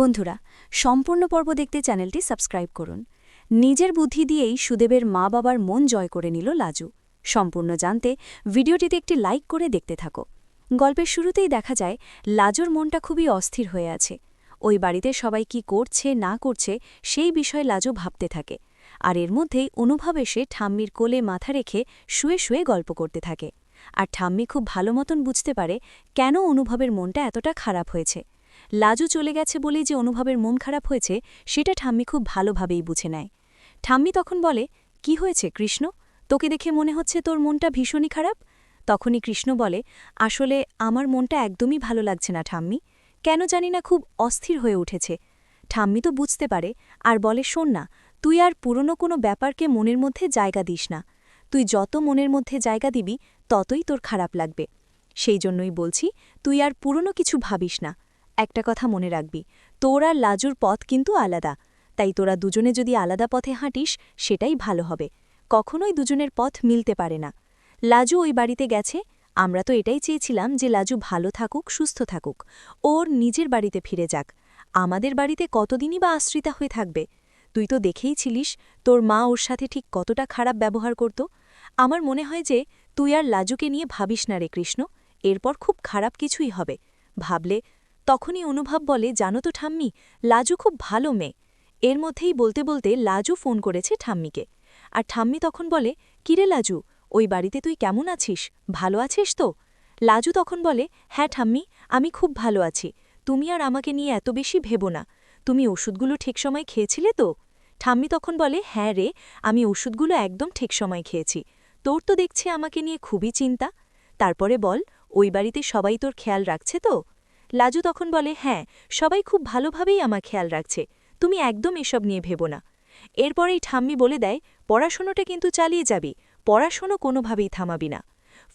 বন্ধুরা, সম্পূর্ণ পর্ব দেখতে চ্যানেলটি সাবস্ক্রাইব করুন। নিজের বুদ্ধি দিয়েই সুদেবের মা বাবার মন জয় করে নিল লাজু। সম্পূর্ণ জানতে ভিডিওটিতে একটি লাইক করে দেখতে থাকো। গল্পের শুরুতেই দেখা যায়, লাজুর মনটা খুবই অস্থির হয়ে আছে। ওই বাড়িতে সবাই কি করছে, না করছে, সেই বিষয়ে লাজু ভাবতে থাকে। আর এর মধ্যেই অনুভব এসে ঠাম্মির কোলে মাথা রেখে শুয়ে শুয়ে গল্প করতে থাকে। আর ঠাম্মি খুব ভালো মতন বুঝতে পারে কেন অনুভবের মনটা এতটা খারাপ হয়েছে। লাজু চলে গেছে বলেই যে অনুভবের মন খারাপ হয়েছে, সেটা ঠাম্মি খুব ভালোভাবেই বুঝে নেয়। ঠাম্মি তখন বলে, কি হয়েছে কৃষ্ণ? তোকে দেখে মনে হচ্ছে তোর মনটা ভীষণই খারাপ? তখনই কৃষ্ণ বলে, আসলে আমার মনটা একদমই ভালো লাগছে না ঠাম্মি। কেন জানি না খুব অস্থির হয়ে উঠেছে। ঠাম্মি তো বুঝতে পারে, আর বলে, শোন না, তুই আর পুরনো কোনো ব্যাপারকে মনের মধ্যে জায়গা দিস না। তুই যত মনের মধ্যে জায়গা দিবি, ততই তোর খারাপ লাগবে। সেই জন্যই বলছি, তুই আর পুরনো কিছু ভাবিস না। একটা কথা মনে রাখবি, তোর আর লাজুর পথ কিন্তু আলাদা। তাই তোরা দুজনে যদি আলাদা পথে হাঁটিস, সেটাই ভালো হবে। কখনোই দুজনের পথ মিলতে পারে না। লাজু ওই বাড়িতে গেছে, আমরা তো এটাই চেয়েছিলাম যে লাজু ভালো থাকুক, সুস্থ থাকুক। ওর নিজের বাড়িতে ফিরে যাক। আমাদের বাড়িতে কতদিনই বা আশ্রিতা হয়ে থাকবে? তুই তো দেখেই ছিলিস তোর মা ওর সাথে ঠিক কতটা খারাপ ব্যবহার করত। আমার মনে হয় যে, তুই আর লাজুকে নিয়ে ভাবিস না রে কৃষ্ণ, এরপর খুব খারাপ কিছুই হবে। ভাবলে তখনই অনুভব বলে, জানো তো ঠাম্মি, লাজু খুব ভালো মেয়ে। এর মধ্যেই বলতে বলতে লাজু ফোন করেছে ঠাম্মিকে। আর ঠাম্মি তখন বলে কিরে লাজু, ওই বাড়িতে তুই কেমন আছিস? ভালো আছিস তো? লাজু তখন বলে হ্যাঁ ঠাম্মি, আমি খুব ভালো আছি। তুমি আর আমাকে নিয়ে এত বেশি ভেবো না। তুমি ওষুধগুলো ঠিক সময় খেয়েছিলে তো? ঠাম্মি তখন বলে হ্যাঁ রে, আমি ওষুধগুলো একদম ঠিক সময় খেয়েছি। তোর তো দেখছি আমাকে নিয়ে খুবই চিন্তা। তারপরে বল, ওই বাড়িতে সবাই তোর খেয়াল রাখছে তো? লাজু তখন বলে হ্যাঁ সবাই খুব ভালোভাবেই আমার খেয়াল রাখছে। তুমি একদম এসব নিয়ে ভেবো না। এরপরেই ঠাম্মি বলে দেয়, পড়াশোনাটা কিন্তু চালিয়ে যাবি, পড়াশোনা কোনোভাবেই থামাবি না।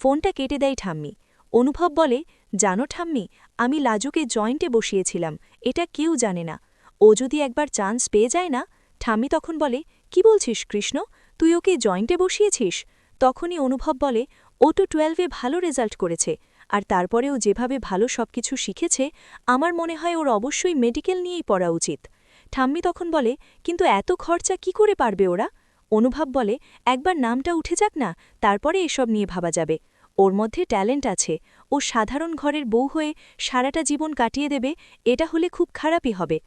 ফোনটা কেটে দেয় ঠাম্মি। অনুভব বলে, জানো ঠাম্মি, আমি লাজুকে জয়েন্টে বসিয়েছিলাম, এটা কেউ জানে না। ও যদি একবার চান্স পেয়ে যায় না? ঠাম্মি তখন বলে, কি বলছিস কৃষ্ণ? তুই ওকে জয়েন্টে বসিয়েছিস? তখনই অনুভব বলে, ও তো টুয়েলভে ভালো রেজাল্ট করেছে। আর তারপরেও যেভাবে ভালো সবকিছু শিখেছে, আমার মনে হয় ওর অবশ্যই মেডিকেল নিয়েই পড়া উচিত। ঠাম্মি তখন বলে, কিন্তু এত খরচা কি করে পারবে ওরা? অনুভব বলে, একবার নামটা উঠে যাক না, তারপরে এসব নিয়ে ভাবা যাবে। ওর মধ্যে ট্যালেন্ট আছে। ও সাধারণ ঘরের বউ হয়ে সারাটা জীবন কাটিয়ে দেবে, এটা হলে খুব খারাপই হবে।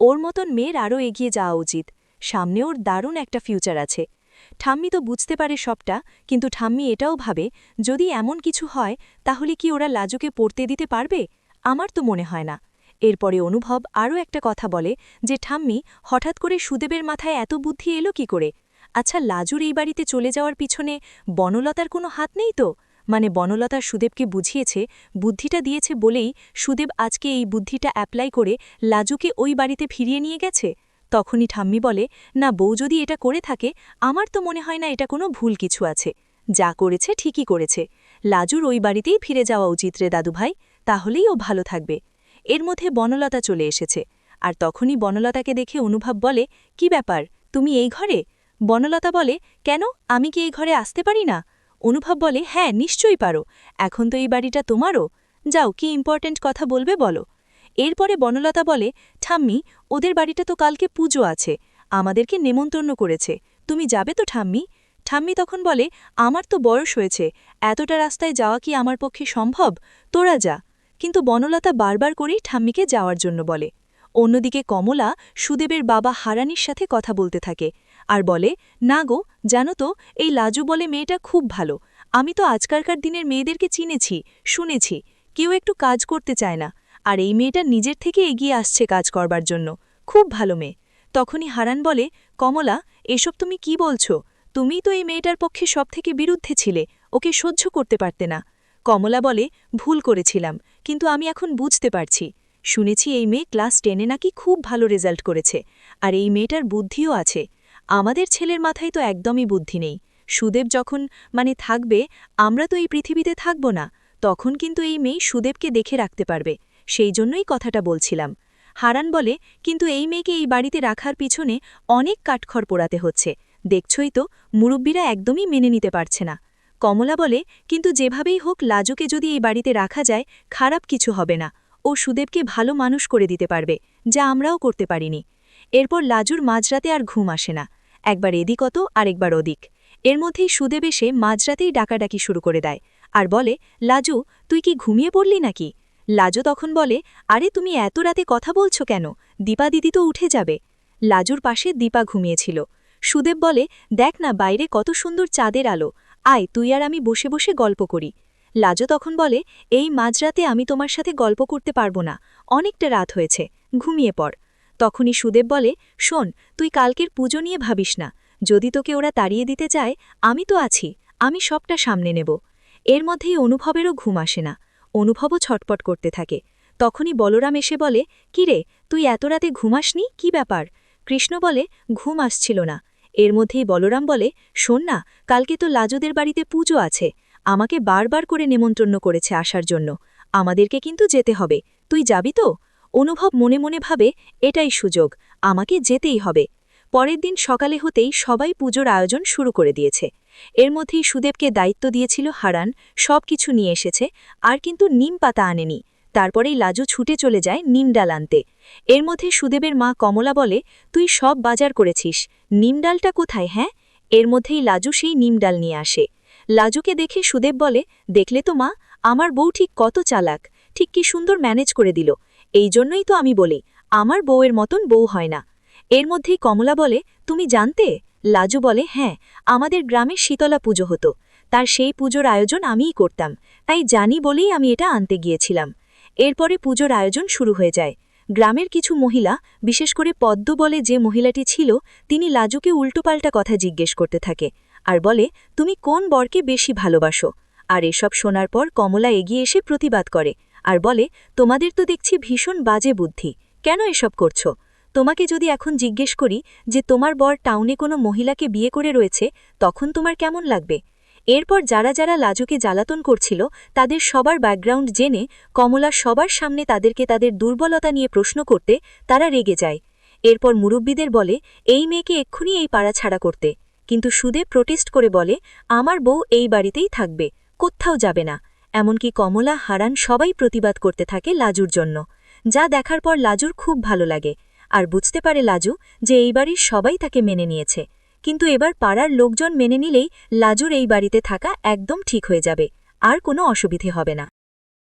ওর মতন মেয়ের আরও এগিয়ে যাওয়া উচিত। সামনে ওর দারুণ একটা ফিউচার আছে। ঠাম্মি তো বুঝতে পারে সবটা, কিন্তু ঠাম্মি এটাও ভাবে, যদি এমন কিছু হয়, তাহলে কি ওরা লাজুকে পড়তে দিতে পারবে? আমার তো মনে হয় না। এরপরে অনুভব আরও একটা কথা বলে যে ঠাম্মি হঠাৎ করে সুদেবের মাথায় এত বুদ্ধি এলো কি করে? আচ্ছা লাজুর এই বাড়িতে চলে যাওয়ার পিছনে বনলতার কোনো হাত নেই তো? মানে বনলতা সুদেবকে বুঝিয়েছে, বুদ্ধিটা দিয়েছে বলেই সুদেব আজকে এই বুদ্ধিটা অ্যাপ্লাই করে লাজুকে ওই বাড়িতে ফিরিয়ে নিয়ে গেছে? তখনই ঠাম্মি বলে, না, বউ যদি এটা করে থাকে, আমার তো মনে হয় না এটা কোনো ভুল কিছু আছে। যা করেছে ঠিকই করেছে। লাজুর ওই বাড়িতেই ফিরে যাওয়া উচিত রে দাদুভাই, তাহলেই ও ভালো থাকবে। এর মধ্যে বনলতা চলে এসেছে। আর তখনই বনলতাকে দেখে অনুভব বলে, কি ব্যাপার? তুমি এই ঘরে? বনলতা বলে, কেন? আমি কি এই ঘরে আসতে পারি না? অনুভব বলে হ্যাঁ নিশ্চয়ই পারো। এখন তো এই বাড়িটা তোমারও। যাও, কি ইম্পর্ট্যান্ট কথা বলবে বলো। এরপরে বনলতা বলে, ঠাম্মি, ওদের বাড়িটা তো কালকে পুজো আছে, আমাদেরকে নেমন্তন্ন করেছে। তুমি যাবে তো, ঠাম্মি? ঠাম্মি তখন বলে, আমার তো বয়স হয়েছে, এতটা রাস্তায় যাওয়া কি আমার পক্ষে সম্ভব? তোরা যা। কিন্তু বনলতা বারবার করেই ঠাম্মিকে যাওয়ার জন্য বলে। অন্যদিকে কমলা সুদেবের বাবা হারানির সাথে কথা বলতে থাকে আর বলে, না গো, জানো তো, এই লাজু বলে মেয়েটা খুব ভালো। আমি তো আজকালকার দিনের মেয়েদেরকে চিনেছি, শুনেছি। কেউ একটু কাজ করতে চায় না। আর এই মেয়েটা নিজের থেকে এগিয়ে আসছে কাজ করবার জন্য। খুব ভালো মেয়ে। তখনই হারান বলে, কমলা, এসব তুমি কি বলছো? তুমি তো এই মেয়েটার পক্ষে সব থেকে বিরুদ্ধে ছিলে, ওকে সহ্য করতে পারতে না। কমলা বলে, ভুল করেছিলাম, কিন্তু আমি এখন বুঝতে পারছি। শুনেছি এই মেয়ে ক্লাস টেনে নাকি খুব ভালো রেজাল্ট করেছে, আর এই মেয়েটার বুদ্ধিও আছে। আমাদের ছেলের মাথায় তো একদমই বুদ্ধি নেই। সুদেব যখন মানে থাকবে, আমরা তো এই পৃথিবীতে থাকব না, তখন কিন্তু এই মেয়ে সুদেবকে দেখে রাখতে পারবে। সেই জন্যই কথাটা বলছিলাম। হারান বলে, কিন্তু এই মেয়েকে এই বাড়িতে রাখার পিছনে অনেক কাঠখড় পোড়াতে হচ্ছে। দেখছই তো, মুরব্বীরা একদমই মেনে নিতে পারছে না। কমলা বলে, কিন্তু যেভাবেই হোক, লাজুকে যদি এই বাড়িতে রাখা যায়, খারাপ কিছু হবে না। ও সুদেবকে ভালো মানুষ করে দিতে পারবে, যা আমরাও করতে পারিনি। এরপর লাজুর মাঝরাতে আর ঘুম আসে না। একবার এদিক অত আর একবার ওদিক। এর মধ্যেই সুদেব এসে মাঝরাতেই ডাকাডাকি শুরু করে দেয়। আর বলে, লাজু, তুই কি ঘুমিয়ে পড়লি নাকি? লাজু তখন বলে, আরে, তুমি এত রাতে কথা বলছো কেন? দীপা দিদি তো উঠে যাবে। লাজুর পাশে দীপা ঘুমিয়েছিল। সুদেব বলে, দেখ না, বাইরে কত সুন্দর চাঁদের আলো। আয়, তুই আর আমি বসে বসে গল্প করি। লাজো তখন বলে, এই মাঝরাতে আমি তোমার সাথে গল্প করতে পারব না। অনেকটা রাত হয়েছে, ঘুমিয়ে পড়। তখনই সুদেব বলে, শোন, তুই কালকের পুজো নিয়ে ভাবিস না। যদি তোকে ওরা তাড়িয়ে দিতে চায়, আমি তো আছি, আমি সবটা সামনে নেব। এর মধ্যেই অনুভবেরও ঘুম আসে না। অনুভবও ছটপট করতে থাকে। তখনই বলরাম এসে বলে, কিরে, তুই এত রাতে ঘুমাসনি? কি ব্যাপার? কৃষ্ণ বলে, ঘুম আসছিল না। এর মধ্যেই বলরাম বলে, শোন না, কালকে তো লাজুদের বাড়িতে পুজো আছে। আমাকে বারবার করে নেমন্ত্রণ করেছে আসার জন্য। আমাদেরকে কিন্তু যেতে হবে। তুই যাবি তো? অনুভব মনে মনে ভাবে, এটাই সুযোগ। আমাকে যেতেই হবে। পরের দিন সকালে হতেই সবাই পুজোর আয়োজন শুরু করে দিয়েছে। এর মধ্যেই সুদেবকে দায়িত্ব দিয়েছিল হারান সব কিছু নিয়ে এসেছে, আর কিন্তু নিম পাতা আনেনি। তারপরেই লাজু ছুটে চলে যায় নিম ডাল আনতে। এর মধ্যে সুদেবের মা কমলা বলে, তুই সব বাজার করেছিস। নিম ডালটা কোথায় হ্যাঁ? এর মধ্যেই লাজু সেই নিম ডাল নিয়ে আসে। লাজুকে দেখে সুদেব বলে, দেখলে তো মা, আমার বউ ঠিক কত চালাক, ঠিক কি সুন্দর ম্যানেজ করে দিল। এই জন্যই তো আমি বলি, আমার বউয়ের মতন বউ হয় না। এর মধ্যেই কমলা বলে, তুমি জানতে? লাজু বলে হ্যাঁ আমাদের গ্রামে শীতলা পুজো হতো। তার সেই পুজোর আয়োজন আমিই করতাম। তাই জানি বলেই আমি এটা আনতে গিয়েছিলাম। এরপরে পুজোর আয়োজন শুরু হয়ে যায়। গ্রামের কিছু মহিলা, বিশেষ করে পদ্ম বলে যে মহিলাটি ছিল, তিনি লাজুকে উল্টোপাল্টা কথা জিজ্ঞেস করতে থাকে আর বলে, তুমি কোন বরকে বেশি ভালোবাসো? আর এসব শোনার পর কমলা এগিয়ে এসে প্রতিবাদ করে আর বলে, তোমাদের তো দেখছি ভীষণ বাজে বুদ্ধি। কেন এসব করছ? তোমাকে যদি এখন জিজ্ঞেস করি যে তোমার বর টাউনে কোনো মহিলাকে বিয়ে করে রয়েছে, তখন তোমার কেমন লাগবে? এরপর যারা যারা লাজুকে জ্বালাতন করছিল, তাদের সবার ব্যাকগ্রাউন্ড জেনে কমলা সবার সামনে তাদেরকে তাদের দুর্বলতা নিয়ে প্রশ্ন করতে তারা রেগে যায়। এরপর মুরব্বীদের বলে, এই মেয়েকে এক্ষুনি এই পাড়া ছাড়া করতে। কিন্তু সুদে প্রোটেস্ট করে বলে, আমার বউ এই বাড়িতেই থাকবে, কোথাও যাবে না। এমনকি কমলা হারান সবাই প্রতিবাদ করতে থাকে লাজুর জন্য। যা দেখার পর লাজুর খুব ভালো লাগে। আর বুঝতে পারে লাজু যে এই বাড়ির সবাই তাকে মেনে নিয়েছে। কিন্তু এবার পাড়ার লোকজন মেনে নিলেই লাজুর এই বাড়িতে থাকা একদম ঠিক হয়ে যাবে। আর কোনো অসুবিধে হবে না।